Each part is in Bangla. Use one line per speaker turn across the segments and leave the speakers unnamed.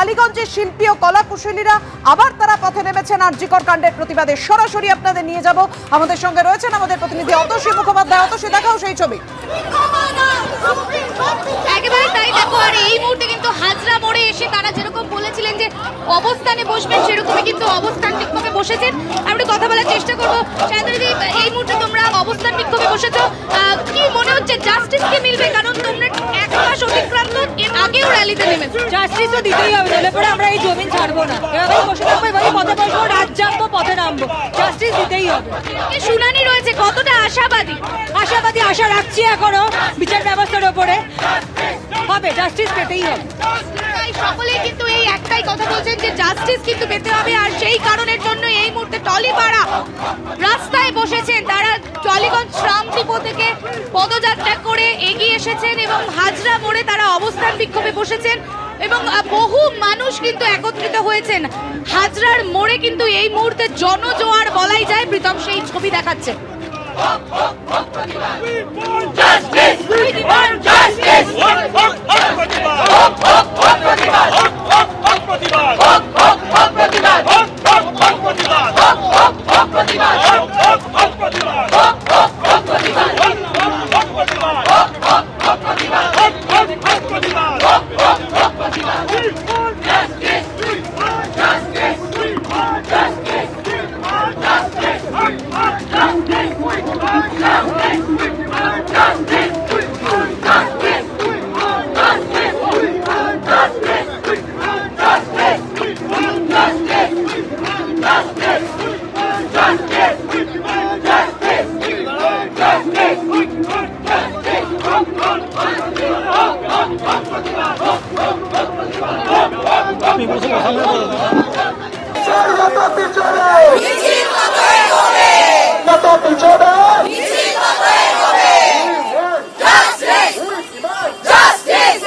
টালিগঞ্জের শিল্পী ও কলা কুশলীরা আবার তারা পথে নেমেছেন আরজিকর কাণ্ডের প্রতিবাদে সরাসরি আপনাদের নিয়ে যাব। আমাদের সঙ্গে রয়েছেন আমাদের প্রতিনিধি অতসী মুখোপাধ্যায়। অতসী দেখাও সেই ছবি।
একেবারে তাই দেখো, আর এই মুহূর্তে কিন্তু হাজরা মোড়ে এসে তারা যেরকম বলেছিলেন যে অবস্থানে বসবেন, সেরকমই কিন্তু অবস্থান বিক্ষোভে বসেছেন। আমরা কথা বলার চেষ্টা করব। এই মুহূর্তে তোমরা অবস্থান বিক্ষোভে বসেছো। কি মনে হচ্ছে জাস্টিস কি মিলবে কারণ তোমরা এক মাস অতিক্রান্ত এর আগেও র্যালিতে নেমেছো।
জাস্টিস তো দিতেই হবে নইলে পরে আমরা এই জমিন ছাড়বো না। এভাবেই বসে থাকব এভাবেই পথে বসবো রাত জানব পথে নামবো। জাস্টিস দিতেই হবে।
শুনানি রয়েছে কতটা আশাবাদী?
আশাবাদী আশা রাখছি এখনও বিচার ব্যবস্থার ওপরে। হবে জাস্টিস পেতেই হবে।
সকলেই কিন্তু এই একটাই কথা বলছেন যে জাস্টিস কিন্তু পেতে হবে, আর সেই কারণের জন্য এই মুহূর্তে টলিপাড়া রাস্তায় বসেছেন। তারা টলিগঞ্জ শ্রাম ডিপো থেকে পদযাত্রা করে এগিয়ে এসেছেন এবং হাজরা মোড়ে তারা অবস্থান বিক্ষোভে বসেছেন এবং বহু মানুষ কিন্তু একত্রিত হয়েছেন। হাজরার মোড়ে কিন্তু এই মুহূর্তে জনজোয়ার বলাই যায়, প্রীতম সেই ছবি দেখাচ্ছে।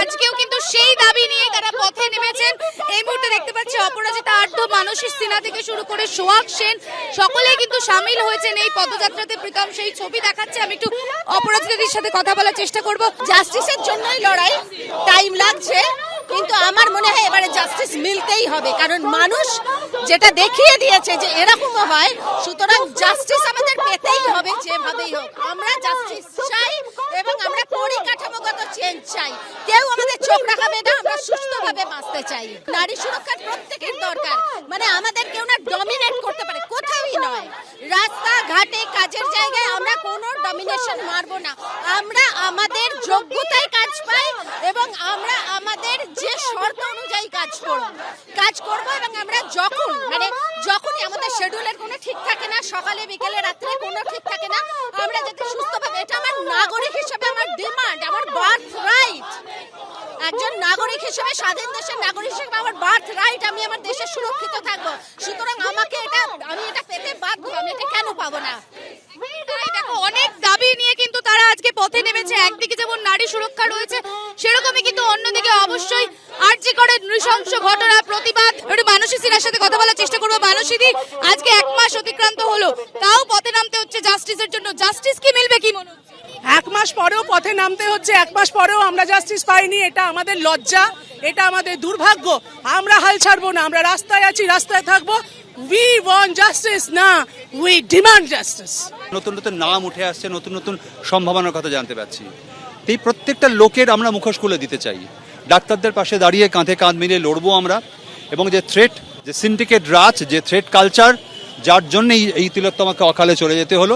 আজকেও কিন্তু সেই দাবি নিয়ে তারা পথে নেমেছেন। এই মুহূর্তে দেখতে পাচ্ছি অপরাজিতা আর্দ্র মানসী সিনহা থেকে শুরু করে সোহাগ সেন, সকলেই কিন্তু সামিল হয়েছেন এই পদযাত্রাতে। প্রীতম সেই ছবি দেখাচ্ছে, আমি একটু অপরাজিতাদের সাথে কথা বলার চেষ্টা করব।
জাস্টিসের জন্যই লড়াই, টাইম লাগছে। কিন্তু আমার মনে হয় এবারে জাস্টিস মিলতেই হবে, কারণ মানুষ যেটা দেখিয়ে দিয়েছে যে এরকমও হয়, সুতরাং জাস্টিস আমাদের পেতেই হবে যেভাবেই হোক। আমরা জাস্টিস চাই এবং আমরা পরিকাঠামোগত চেঞ্জ চাই। কেউ আমাদের চোখ রাখাবে না আমরা সুস্থভাবে বাঁচতে চাই। নারী সুরক্ষার প্রত্যেকের দরকার। মানে আমাদের কেউ না ডমিনেট করতে পারে কোথাওই নয়। রাস্তা ঘাটে কাজের জায়গায় আমরা কোনো ডমিনেশন মারবো না। আমরা আমাদের যোগ্যতায় কাজ পাই এবং আমরা আমাদের যে শর্ত অনুযায়ী কাজ করব কাজ করব এবং আমরা যখন মানে যখনই আমাদের শিডিউলের কোনো ঠিক থাকে না সকালে বিকেলে রাত্রে কোনো ঠিক থাকে না আমরা যাতে সুস্থভাবে এটা আমার নাগরিক হিসেবে আমার ডিমান্ড আমার বার্থ একজন নাগরিক হিসেবে, স্বাধীন দেশের নাগরিক হিসেবে আমার বার্থ রাইট আমি আমার দেশে সুরক্ষিত থাকব। সুতরাং আমাকে এটা, আমি এটা পেতে বাধ্য, আমি এটা কেন পাবো না?
অনেক দাবি নিয়ে কিন্তু তারা আজকে পথে নেমেছে। একদিকে যেমন নারী সুরক্ষা রয়েছে, সেরকমই কিন্তু অন্যদিকে অবশ্যই আর্জি করে নৃশংস ঘটনা, প্রতিবাদ। একটু মানসী সিনহার সাথে কথা বলার চেষ্টা করব। মানসীদি আজকে এক মাস অতিক্রান্ত হলো। তাও পথে নামতে হচ্ছে জাস্টিসের জন্য। জাস্টিস কি মিলবে কি মনে
এক মাস পরেও পথে নামতে হচ্ছে, এক মাস পরেও আমরা জাস্টিস পাইনি, এটা আমাদের লজ্জা, এটা আমাদের দুর্ভাগ্য। আমরা হাল ছাড়বো না, আমরা রাস্তায় আছি, রাস্তায় থাকব। উই ওয়ান্ট জাস্টিস না উই ডিমান্ড জাস্টিস
নতুন নতুন নাম উঠে আসছে, নতুন নতুন সম্ভাবনার কথা জানতে পারছি। এই প্রত্যেকটা লোকের আমরা মুখোশ খুলে দিতে চাই। ডাক্তারদের পাশে দাঁড়িয়ে কাঁধে কাঁধ মিলিয়ে লড়বো আমরা, এবং যে থ্রেট যে সিন্ডিকেট রাজ, যে থ্রেট কালচার যার জন্য এই তিলোত্তমাকে অকালে চলে যেতে হলো।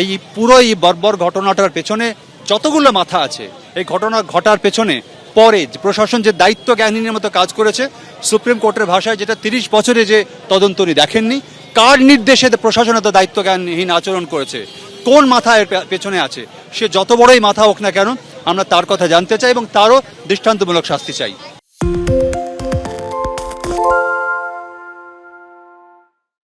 এই পুরো এই বর্বর ঘটনাটার পেছনে যতগুলো মাথা আছে, এই ঘটনা ঘটার পেছনে পরে প্রশাসন যে দায়িত্ব জ্ঞানীর মতো কাজ করেছে, সুপ্রিম কোর্টের ভাষায় যেটা তিরিশ বছরে যে তদন্ত উনি দেখেননি, কার নির্দেশে প্রশাসন এত দায়িত্ব জ্ঞানহীন আচরণ করেছে, কোন মাথা এর পেছনে আছে, সে যত বড়ই মাথা হোক না কেন, আমরা তার কথা জানতে চাই এবং তারও দৃষ্টান্তমূলক শাস্তি চাই।